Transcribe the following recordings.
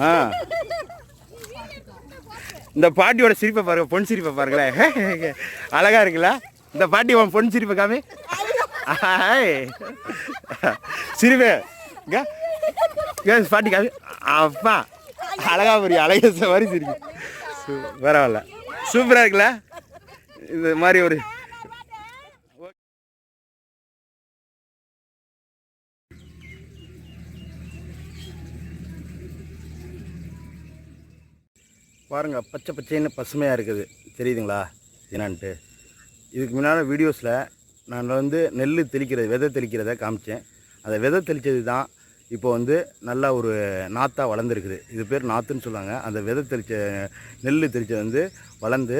ஆ. இந்த பாட்டியோட சிரிப்பை பாருங்க பொன் சிரிப்பை பாருங்களேன். அழகா இருக்குல்ல? இந்த பாட்டி உன் பொன் சிரிப்பை காமி. ஆய். சிரிப்பு. பாட்டி காமி. அப்பா. அழகா புரிய அழகா மாதிரி சிரிப்பு பரவாயில்ல. சூப்பராக இருக்குல்ல? இந்த மாதிரி ஒரு பாருங்கள் பச்சை பச்சைன்னு பசுமையாக இருக்குது. தெரியுதுங்களா? என்னன்ட்டு. இதுக்கு முன்னால் வீடியோஸில் நான் வந்து நெல் தெளிக்கிறது விதை தெளிக்கிறத காமிச்சேன். அந்த விதை தெளித்தது தான் இப்போ வந்து நல்லா ஒரு நாற்றாக வளர்ந்துருக்குது. இது பேர் நாற்றுன்னு சொல்லுவாங்க. அந்த விதை தெளித்த நெல் தெளித்தது வந்து வளர்ந்து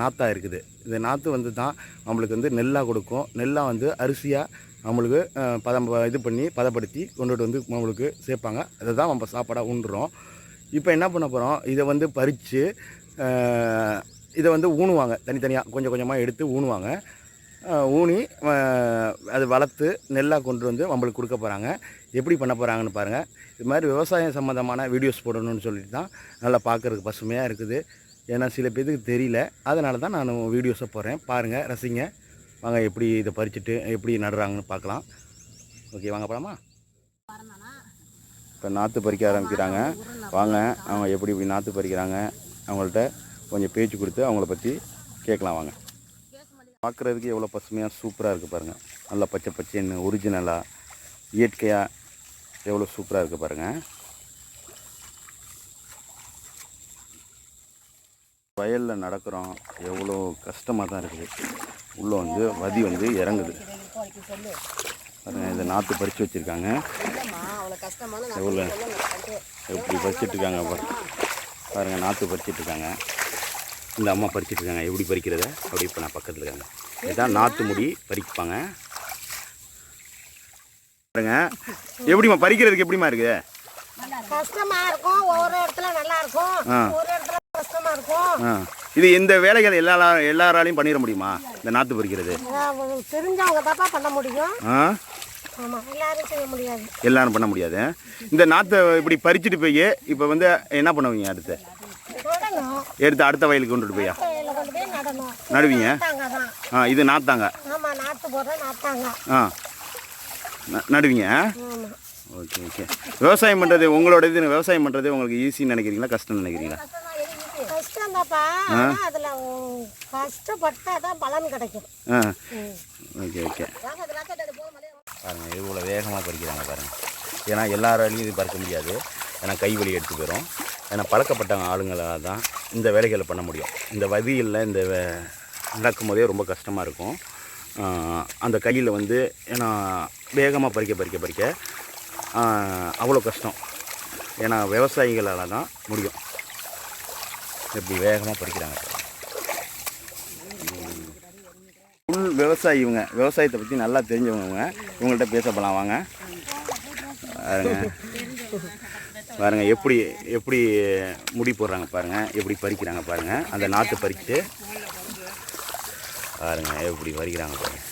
நாற்றாக இருக்குது. இந்த நாற்று வந்து தான் நம்மளுக்கு வந்து நெல்லாக கொடுக்கும். நெல்லாக வந்து அரிசியாக நம்மளுக்கு பதம் இது பண்ணி பதப்படுத்தி கொண்டுட்டு வந்து நம்மளுக்கு சேர்ப்பாங்க. அதை தான் நம்ம சாப்பாடாக உண்டுறோம். இப்போ என்ன பண்ண போகிறோம் இதை வந்து பறித்து இதை வந்து ஊனுவாங்க தனித்தனியாக கொஞ்சம் கொஞ்சமாக எடுத்து ஊனுவாங்க ஊனி அது வளர்த்து நெல்லாக கொண்டு வந்து நம்மளுக்கு கொடுக்க போகிறாங்க எப்படி பண்ண போகிறாங்கன்னு பாருங்கள் இது மாதிரி விவசாயம் சம்மந்தமான வீடியோஸ் போடணும்னு சொல்லிட்டு தான் நல்லா பார்க்குறதுக்கு பசுமையாக இருக்குது. ஏன்னா சில பேருக்கு தெரியல. அதனால தான் நான் வீடியோஸை போடுறேன். பாருங்கள் ரசிங்க. வாங்க எப்படி இதை பறிச்சுட்டு எப்படி நடுறாங்கன்னு பார்க்கலாம். ஓகே வாங்க போகலாமா இப்போ நாற்று பறிக்க ஆரம்பிக்கிறாங்க. வாங்க அவங்க எப்படி இப்படி நாற்று பறிக்கிறாங்க அவங்கள்ட்ட கொஞ்சம் பேச்சு கொடுத்து அவங்கள பற்றி கேட்கலாம் வாங்க. பார்க்குறதுக்கு எவ்வளோ பசுமையாக சூப்பராக இருக்குது பாருங்கள் நல்லா பச்சை பச்சைன்னு ஒரிஜினலாக இயற்கையாக எவ்வளோ சூப்பராக இருக்குது பாருங்கள் வயலில் நடக்கிறோம் எவ்வளோ கஷ்டமாக தான் இருக்குது. உள்ளே வந்து வதி வந்து இறங்குது. பாருங்க இந்த நாற்று பறித்து வச்சுருக்காங்க. எவ்வளோ எப்படி பறிச்சிட்டு இருக்காங்க பாருங்க. பாருங்கள் நாற்று பறிச்சிட்டு இருக்காங்க. இந்த அம்மா பறிச்சிட்டு இருக்காங்க எப்படி பறிக்கிறத? அப்படி இப்போ நான் பக்கத்தில் இருக்காங்க. இதுதான் நாற்று முடி பறிப்பாங்க. பாருங்க எப்படிம்மா பறிக்கிறதுக்கு எப்படிம்மா இருக்குது கஷ்டமா இருக்கும் ஒவ்வொரு இடத்துல நல்லா இருக்கும் ஆ. ஒரு இடத்துல கஷ்டமா இருக்கும். ஆ. இது இந்த வேலைகள் எல்லா எல்லாராலையும் பண்ணிட முடியுமா இந்த நாற்று பறிக்கிறது? தெரிஞ்சவங்க தாப்பா பண்ண முடியும். எல்லாரும் பண்ண முடியாது. இந்த நாற்றை இப்படி பறிச்சுட்டு போய் இப்போ வந்து என்ன பண்ணுவீங்க அடுத்து? எடுத்து அடுத்த வயலுக்கு கொண்டுட்டு போயா? நடுவீங்க? தான். ஆ இது நாத்தாங்க. ஆ. நடுவீங்க? Okay okay. விவசாயம் பண்ணுறது உங்களோட இது விவசாயம் பண்ணுறது உங்களுக்கு ஈஸின்னு நினைக்கிறீங்களா கஷ்டம்னு நினைக்கிறீங்களா? கஷ்டம் அதுல உம், கஷ்டப்பட்டாதான் பலன் கிடைக்கும். ஆ. Okay okay. பாருங்கள் இவ்வளோ வேகமாக பறிக்கிறாங்க பாருங்கள் ஏன்னா எல்லாராலையும் இது பறிக்க முடியாது. ஏன்னா கை வலி எடுத்து போயிடும் ஏன்னா பழக்கப்பட்ட ஆளுங்களாக தான் இந்த வேலைகளை பண்ண முடியும். இந்த வதியில் இந்த வே- நடக்கும் போதே ரொம்ப கஷ்டமாக இருக்கும். அந்த கையில் வந்து ஏன்னா வேகமாக பறிக்க பறிக்க பறிக்க அவ்வளோ கஷ்டம். ஏன்னா விவசாயிகளால் தான் முடியும். எப்படி வேகமாக பறிக்கிறாங்க பாருங்க. ஃபுல் விவசாயி இவங்க. விவசாயத்தை பற்றி நல்லா தெரிஞ்சவங்க இவங்க. இவங்கள்ட்ட பேச போகலாம் வாங்க. பாருங்க. பாருங்க எப்படி எப்படி முடி போடுறாங்க பாருங்கள் எப்படி பறிக்கிறாங்க பாருங்கள் அந்த நாற்று பறித்து பாருங்க எப்படி பறிக்கிறாங்க பாருங்கள்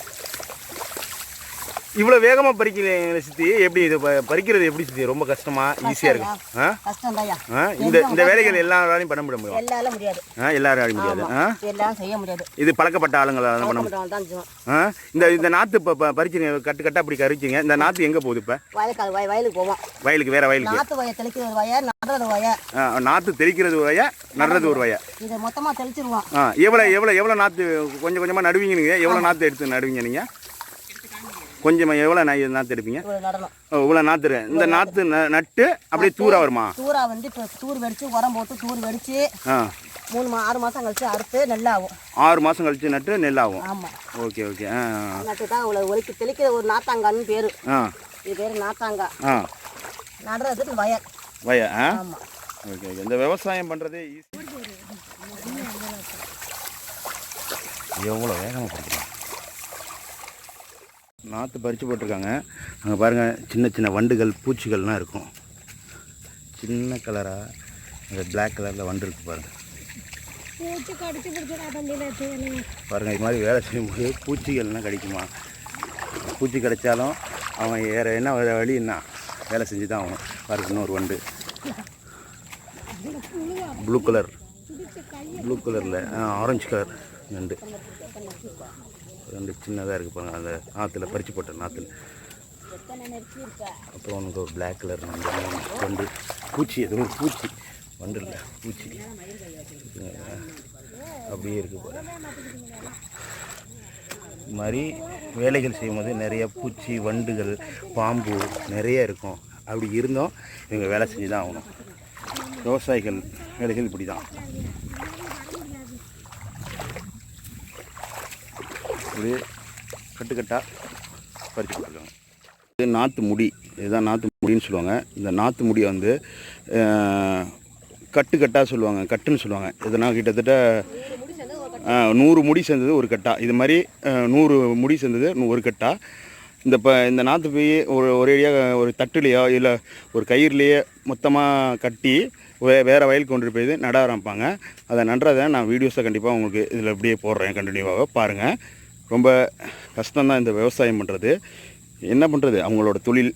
இவ்வளோ வேகமாக பறிக்கிறீங்க சித்தி. எப்படி இது பறிக்கிறது எப்படி சித்தி? ரொம்ப கஷ்டமா? ஈஸியாக இருக்கும் ஆ? இந்த இந்த வேலைகள் எல்லாராலையும் பண்ண முடிய முடியும்? எல்லாரும் முடியாது. ஆ முடியாது. ஆ? எல்லாம் செய்ய முடியாது. இது பழக்கப்பட்ட ஆளுங்களால பண்ண முடியும். ஆ? இந்த இந்த நாற்று இப்போ பறிச்சிங்க கட்டு கட்டா அப்படி கறிச்சிங்க இந்த நாற்று எங்கே போகுது இப்போ? வயலுக்கு வய வயலுக்கு போவோம். வயலுக்கு வேற வயலுக்கு? நாத்து வய தெளிக்கிறது வய நடுறது வய. நாற்று தெளிக்கிறது ஒரு வய நடுறது ஒரு வய. இதை மொத்தமா தெளிச்சிருவோம். ஆ எவ்வளோ எவ்வளோ எவ்வளோ நாற்று கொஞ்சம் கொஞ்சமாக நடுவீங்க நீங்கள் எவ்வளோ நாற்று எடுத்து நடுவீங்க நீங்கள் கொஞ்சமாக எவ்வளோ நா- நாற்று எடுப்பீங்க? ஓ, இவ்வளோ நாற்று. இந்த நாற்று நட்டு அப்படியே தூரா வருமா? தூரா வந்து இப்போ தூர் வெடிச்சு உரம் போட்டு தூர் வெடிச்சு மூணு மா ஆறு மாசம் கழிச்சு அறுத்து நெல்லாகும். ஆறு மாதம் கழிச்சு நட்டு நெல்லாகும். ஆமா. Okay okay. ஆ நட்டு தான் இவ்வளோ ஒலிக்கு தெளிக்கிற ஒரு நாத்தாங்கான்னு பேரு. ஆ. இது பேர் நாத்தாங்கா. ஆ. நடுறதுக்கு வயல். வய ஆ? ஆமா. Okay okay. இந்த விவசாயம் பண்ணுறதே ஈஸி. எவ்வளோ வேகமாக பறிக்கிறாங்க நாற்று பறித்து போட்டிருக்காங்க. அங்கே பாருங்கள் சின்ன சின்ன வண்டுகள் பூச்சிகள்லாம் இருக்கும். சின்ன கலராக அந்த பிளாக் கலரில் வண்டு இருக்கு பாருங்கள் பாருங்கள் இது மாதிரி வேலை செய்யும்போது பூச்சிகள்லாம் கிடைக்குமா? பூச்சி கிடைச்சாலும் அவன் வேறு என்ன வேற வழி என்ன வேலை செஞ்சு தான் ஆகணும். பாருங்க இன்னொரு வண்டு. ப்ளூ கலர் ப்ளூ கலரில் ஆரஞ்சு கலர் நண்டு ரெண்டு சின்னதாக இருக்குது பாருங்க. அந்த ஆற்றுல பறித்து போட்ட நாற்றுல அப்புறம் உனக்கு ஒரு பிளாக் கலர் வண்டு. பூச்சி ஒரு பூச்சி. வண்டு இல்லை பூச்சி. அப்படியே இருக்குது பாருங்க. இது மாதிரி வேலைகள் செய்யும்போது நிறைய பூச்சி வண்டுகள் பாம்பு நிறைய இருக்கும். அப்படி இருந்தும் இவங்க வேலை செஞ்சு தான் ஆகணும். விவசாயிகள் வேலைகள் இப்படி தான் அப்படியே கட்டுக்கட்டாக பறித்து கொடுத்துருக்காங்க இது நாற்று முடி. இதுதான் நாற்று முடின்னு சொல்லுவாங்க. இந்த நாற்று முடியை வந்து கட்டுக்கட்டாக சொல்லுவாங்க. கட்டுன்னு சொல்லுவாங்க. இதனால் கிட்டத்தட்ட நூறு முடி சேர்ந்தது ஒரு கட்டா. இது மாதிரி நூறு முடி சேர்ந்தது ஒரு கட்டா. இந்த இப்போ இந்த நாற்று போய் ஒரு ஒரேடியாக ஒரு தட்டுலேயோ இல்லை ஒரு கயிறுலேயே மொத்தமாக கட்டி வே வேறு வயலுக்கு கொண்டு போய் நட ஆரம்பிப்பாங்க அதை நன்றதை நான் வீடியோஸை கண்டிப்பாக உங்களுக்கு இதில் அப்படியே போடுறேன். கண்டினியூவாக பாருங்கள் ரொம்ப கஷ்டம்தான் இந்த விவசாயம் பண்ணுறது என்ன பண்ணுறது அவங்களோட தொழில்.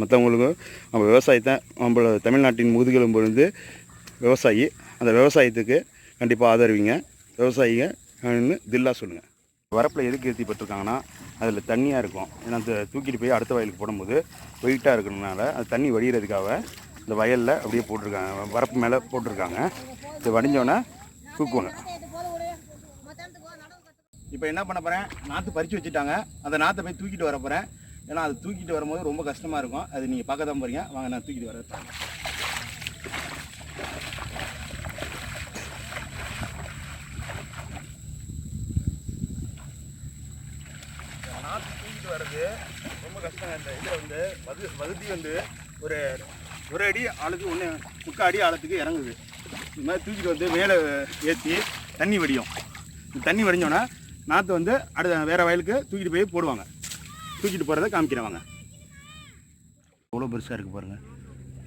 மற்றவங்களுக்கு நம்ம விவசாயத்தை நம்மள தமிழ்நாட்டின் முதுகெலும்பு வந்து விவசாயி அந்த விவசாயத்துக்கு கண்டிப்பாக ஆதரவிங்க. விவசாயிங்க தில்லா சொல்லுங்கள் வரப்பில் எதுக்கு ஏற்றி பெற்றுருக்காங்கன்னா அதில் தண்ணியாக இருக்கும். ஏன்னா அந்த தூக்கிட்டு போய் அடுத்த வயலுக்கு போடும்போது வெயிட்டாக இருக்கிறதுனால அது தண்ணி வடிகிறதுக்காக இந்த வயலில் அப்படியே போட்டிருக்காங்க. வரப்பு மேலே போட்டிருக்காங்க. இது வடிஞ்சோடனே தூக்குவாங்க. இப்போ என்ன பண்ண போகிறேன் நாற்று பறித்து வச்சுட்டாங்க. அந்த நாற்றை போய் தூக்கிட்டு வர போகிறேன் ஏன்னா அது தூக்கிட்டு வரும்போது ரொம்ப கஷ்டமாக இருக்கும். அது நீங்கள் பார்க்க தான் போகிறீங்க வாங்க நான் தூக்கிட்டு வர நாற்று தூக்கிட்டு வர்றது ரொம்ப கஷ்டம். இந்த இதில் வந்து வகு வகுதி வந்து ஒரு ஒரு அடி ஆளுக்கு ஒன்று முக்கால் அடி ஆழத்துக்கு இறங்குது. இது மாதிரி தூக்கிட்டு வந்து மேலே ஏற்றி தண்ணி வடியும். இந்த தண்ணி வடிஞ்சோன்னா நாற்று வந்து அடுத்த வேறு வயலுக்கு தூக்கிட்டு போய் போடுவாங்க. தூக்கிட்டு போகிறத காமிக்கிறவாங்க எவ்வளோ பெருசாக இருக்குது பாருங்கள்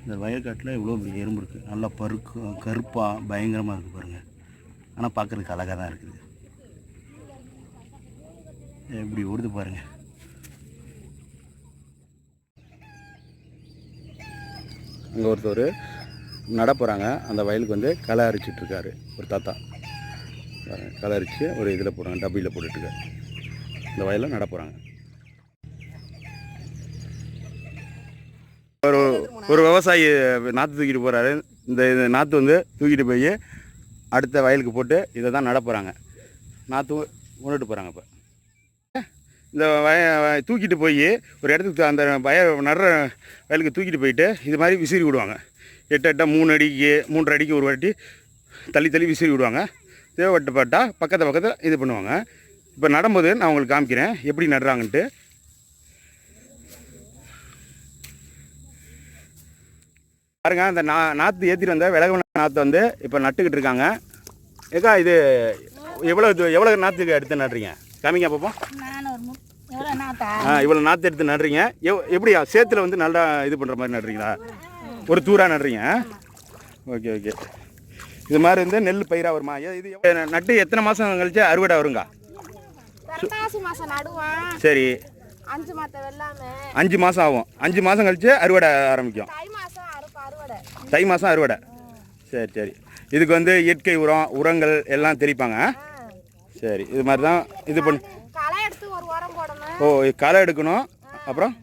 இந்த வயல்காட்டில் இவ்வளோ பெரிய எறும்பு இருக்குது நல்லா பருக்கு கருப்பாக பயங்கரமாக இருக்குது பாருங்கள் ஆனால் பார்க்குறதுக்கு அழகாக தான் இருக்குது. எப்படி ஓடுது பாருங்கள் அங்கே ஒருத்தர் நட போகிறாங்க அந்த வயலுக்கு வந்து களை அரிச்சிட்ருக்காரு ஒரு தாத்தா. பாருங்க, களை அரிச்சு ஒரு இதில் போடுறாங்க டப்பியில் போட்டுட்டு இந்த வயலில் நட போகிறாங்க ஒரு ஒரு விவசாயி நாற்று தூக்கிட்டு போகிறாரு இந்த இது நாற்று வந்து தூக்கிட்டு போய் அடுத்த வயலுக்கு போட்டு இதை தான் நட போகிறாங்க நாற்று கொண்டுட்டு போகிறாங்க இப்போ. இந்த வய தூக்கிட்டு போய் ஒரு இடத்துக்கு அந்த வய நடுற வயலுக்கு தூக்கிட்டு போயிட்டு இது மாதிரி விசிறி விடுவாங்க. எட்டு எட்டா மூணு அடிக்கு மூன்றரை அடிக்கு ஒரு வாட்டி தள்ளி தள்ளி விசிறி விடுவாங்க. தேவைப்பட்டப்பட்டா பக்கத்து பக்கத்தில் இது பண்ணுவாங்க. இப்போ நடும்போது நான் உங்களுக்கு காமிக்கிறேன். எப்படி நடுறாங்கன்ட்டு. பாருங்க அந்த நா நாற்று ஏற்றிட்டு வந்த விலகு நாற்று வந்து இப்போ நட்டுக்கிட்டு இருக்காங்க. ஏக்கா இது எவ்வளோ இது எவ்வளோ நாற்றுக்கு எடுத்து நடுறீங்க? காமிங்க பார்ப்போம் ஆ இவ்வளோ நாற்று எடுத்து நடுறீங்க. எவ் எப்படியா சேத்துல வந்து நல்லா இது பண்ணுற மாதிரி நடுறீங்களா? ஒரு தூரா நடுறீங்க. Okay okay. இது மாதிரி வந்து நெல் பயிராக வருமா? இது நட்டு எத்தனை மாதம் கழிச்சு அறுவடை வருங்க சரி. அஞ்சு மாதம் வெள்ளாமை. அஞ்சு மாதம் ஆகும். அஞ்சு மாதம் கழிச்சு அறுவடை ஆரம்பிக்கும். தை மாதம் அறுவடை. சரி சரி. இதுக்கு வந்து இயற்கை உரம் உரங்கள் எல்லாம் தெளிப்பாங்க. சரி இது மாதிரி தான் இது பண்ணி. களை எடுத்து ஒரு உரம் போடணும். ஓ களை எடுக்கணும். அப்புறம்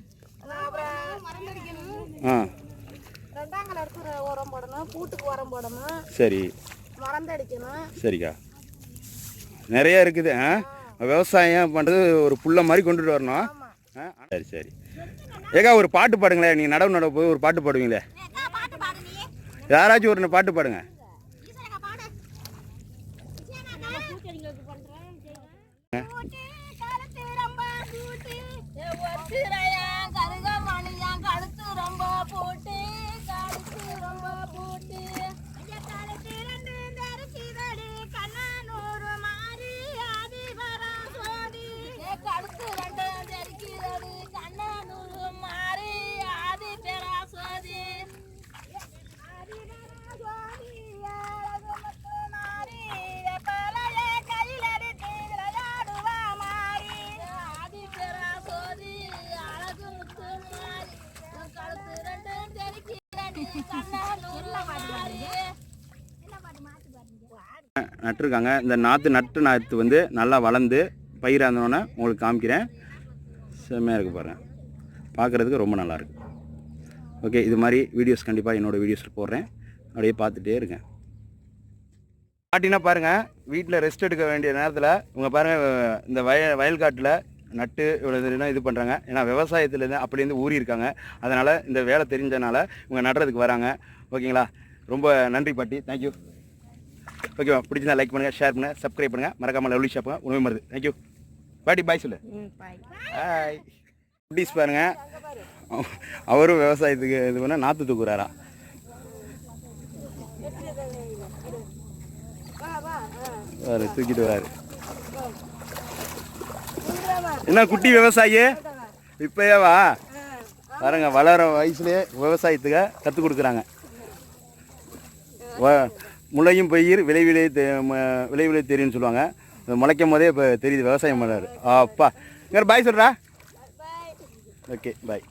ஆ ரெண்டாம் களை எடுத்து ஒரு உரம் போடணும் பூட்டுக்கு உரம் போடணும் சரி. மறந்தடிக்கணும். சரிக்கா. நிறைய இருக்குது ஆ? விவசாயம் பண்ணுறது ஒரு புள்ள மாதிரி கொண்டுட்டு வரணும். ஆ? சரி சரி. ஏக்கா ஒரு பாட்டு பாடுங்களேன். நீங்கள் நடவு நட போய் ஒரு பாட்டு பாடுவீங்களே? பாட்டு பாடு நீ. யாராச்சும் ஒரு பாட்டு பாடுங்க. ஈஸ்வரக்கா நட்டுருக்காங்க. இந்த நாற்று நட்டு நாற்று வந்து நல்லா வளர்ந்து பயிராந்தோன்னே உங்களுக்கு காமிக்கிறேன். செம்மையாக இருக்கு பாருங்கள் பார்க்குறதுக்கு ரொம்ப நல்லாயிருக்கு ஓகே இது மாதிரி வீடியோஸ் கண்டிப்பாக என்னோடய வீடியோஸில் போடுறேன். அப்படியே பார்த்துட்டே இருக்கேன். பாட்டினா பாருங்கள் வீட்டில் ரெஸ்ட் எடுக்க வேண்டிய நேரத்தில் இவங்க பாருங்கள் இந்த வய வயல்காட்டில் நட்டு இவ்வளோ இது பண்ணுறாங்க ஏன்னா விவசாயத்துலேருந்து அப்படிலேருந்து ஊறி இருக்காங்க. அதனால் இந்த வேலை தெரிஞ்சனால இவங்க நடுறதுக்கு வராங்க. ஓகேங்களா? ரொம்ப நன்றி பாட்டி. தேங்க்யூ ஓகேவா பிடிச்சிருந்தா லைக் பண்ணுங்கள் ஷேர் பண்ணுங்கள் சப்ஸ்கிரைப் பண்ணுங்கள் மறக்காமல் லவ்லி ஷாப்புங்க உணவு மருது தேங்க்யூ பாட்டி பாய் சொல்லு. ஹாய் குட்டீஸ் பாருங்க. அவ- அவரும் விவசாயத்துக்கு இது பண்ண நாற்று தூக்குறாரா? வரு தூக்கிட்டு வராரு. என்ன குட்டி விவசாயி? இப்பயே வா. பாருங்க வளர வயசுலயே விவசாயத்துக்கு கற்றுக் கொடுக்குறாங்க. முளையும் பயிர் விளைவிலே விளைவிலே தெரியும்னு சொல்லுவாங்க. முளைக்கும் போதே இப்போ தெரியுது விவசாயம் பண்ணுறாரு அப்பா. இங்கே பாய் சொல்கிறா ஓகே பாய்.